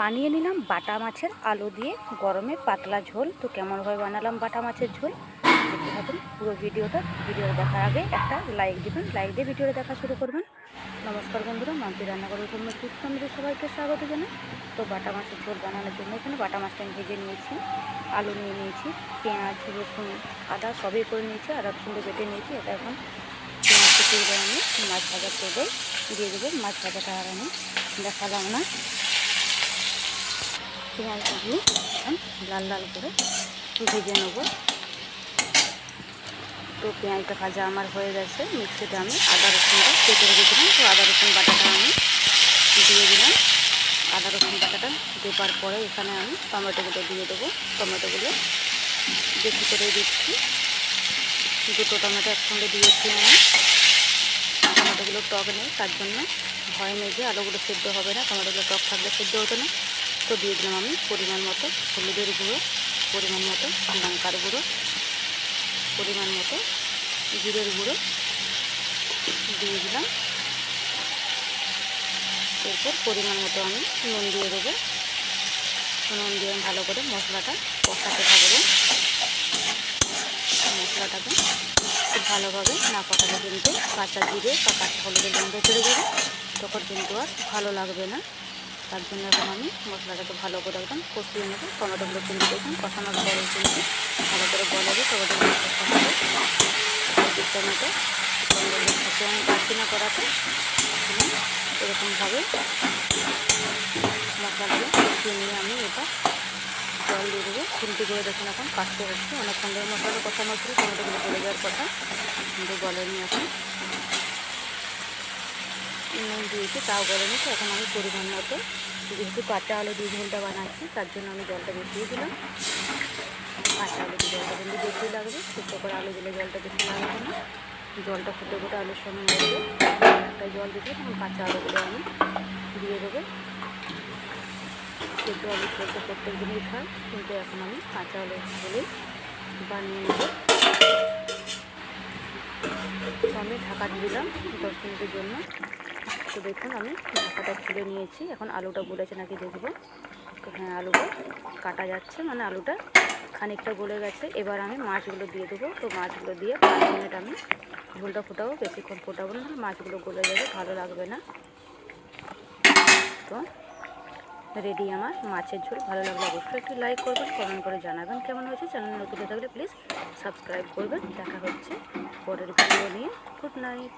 বানিয়ে নিলাম বাটা মাছের আলু দিয়ে গরমে পাতলা ঝোল। তো কেমনভাবে বানালাম বাটা মাছের ঝোল? দেখতে থাকুন পুরো ভিডিওটা। ভিডিও দেখার আগে একটা লাইক দিবেন। লাইক দিয়ে ভিডিওটা দেখা শুরু করবেন। নমস্কার বন্ধুরা মাম্পি রান্নাঘরের জন্য কুটনামিদের সবাইকে স্বাগত জানাই। তো বাটা মাছের ঝোল বানানোর জন্য এখানে বাটা মাছটা আমি ভেজে নিয়েছি, আলু নিয়ে নিয়েছি, পেঁয়াজ, রসুন, আদা সবই করে নিয়েছি আদা রসুন বেটে নিয়েছি। এটা এখন আমি মাছ ভাজা তেলে দিয়ে দেবো। মাছ ভাজাটা আর আমি দেখালাম না। পেঁয়াজগুলো লাল লাল করে ভেজে নেব। তো পেঁয়াজটা ভাজা আমার হয়ে গেছে, মিক্সিতে আমি আদা রসুনটা কেটে রেখেছিলাম। তো আদা রসুন বাটাটা আমি দিয়ে দিলাম। আদা রসুন বাটাটা দেবার পরে এখানে আমি টমেটোগুলো দিয়ে দেবো। টমেটোগুলো বেশি করে দিচ্ছি। দুটো টমেটো একসঙ্গে দিয়েছি আমি। টমেটোগুলো টক নেই, তার জন্য ভয় নেই যে আলুগুলো সেদ্ধ হবে না, টমেটোগুলো টক থাকলে সেদ্ধ হতো না। তো দিয়ে দিলাম আমি পরিমাণ মতো হলুদের গুঁড়ো, পরিমাণ মতো লঙ্কার গুঁড়ো, পরিমাণ মতো জিরের গুঁড়ো দিয়ে দিলাম। এরপর পরিমাণ মতো আমি নুন দিয়ে দেবো। নুন দিয়ে ভালো করে মশলাটা কষাতে থাকব। মশলাটাকে খুব ভালোভাবে না কষালে কিন্তু কাঁচা জিরে বা কাঁচা হলুদের গন্ধ চলে যাবে, তখন কিন্তু আর ভালো লাগবে না। তার জন্য এখন আমি মশলাটাকে ভালো করে একদম কষিয়ে নেব। টমেটোগুলো কিন্তু দেখুন কষানোর পরে কিন্তু ভালো করে গলাবে টমেটোগুলো টমেটো টমেটো পাচ্ছি না করাতে এরকমভাবে মশলাগুলো কষিয়ে নিয়ে আমি এটা জল দিয়ে দেবো। খুন্তি করে দেখুন এখন কাটতে হচ্ছে। অনেকক্ষণ ধরে মশলা কষানো ছিল টমেটোগুলো পড়ে যাওয়ার কথা। কিন্তু গলেনি এখন নুন দিয়েছি, তাও গলেনি তো এখন আমি পরিমাণ মতো, যেহেতু কাঁচা আলু দিয়ে ঝোলটা বানাচ্ছি, তার জন্য আমি জলটা বেশিয়ে দিলাম। কাঁচা আলু দিয়ে জলটা কিন্তু বেশি লাগবে শুক্তো করে আলু দিলে জলটা বেশি লাগবে না। জলটা ফুটে ফুটে আলুর সঙ্গে মরবে একটা জল দিতে তখন কাঁচা আলুগুলো আমি দিয়ে দেবো। সেদ্ধ আলু সেদ্ধ প্রত্যেক দিনই খাই কিন্তু এখন আমি কাঁচা আলু বলেই বানিয়ে নেব। আমি ঢাকা দিলাম দশ মিনিটের জন্য। তো দেখুন আমি ঢাকাটা খুলে নিয়েছি। এখন আলুটা গলেছে নাকি দেখব। তো হ্যাঁ আলুটা কাটা যাচ্ছে মানে আলুটা খানিকটা গলে গেছে। এবার আমি মাছগুলো দিয়ে দেবো। তো মাছগুলো দিয়ে পাঁচ মিনিট আমি ঝোলটা ফোটাবো, বেশিক্ষণ ফোটাবো না মাছগুলো গলে যাবে, ভালো লাগবে না। তো রেডি আমার মাছের ঝোল, ভালো লাগলে অবশ্যই একটি লাইক করবেন, কমেন্ট করে জানাবেন কেমন হয়েছে। চ্যানেল নতুন হয়ে থাকলে প্লিজ সাবস্ক্রাইব করবেন। দেখা হচ্ছে পরের ভিডিও নিয়ে। Good night.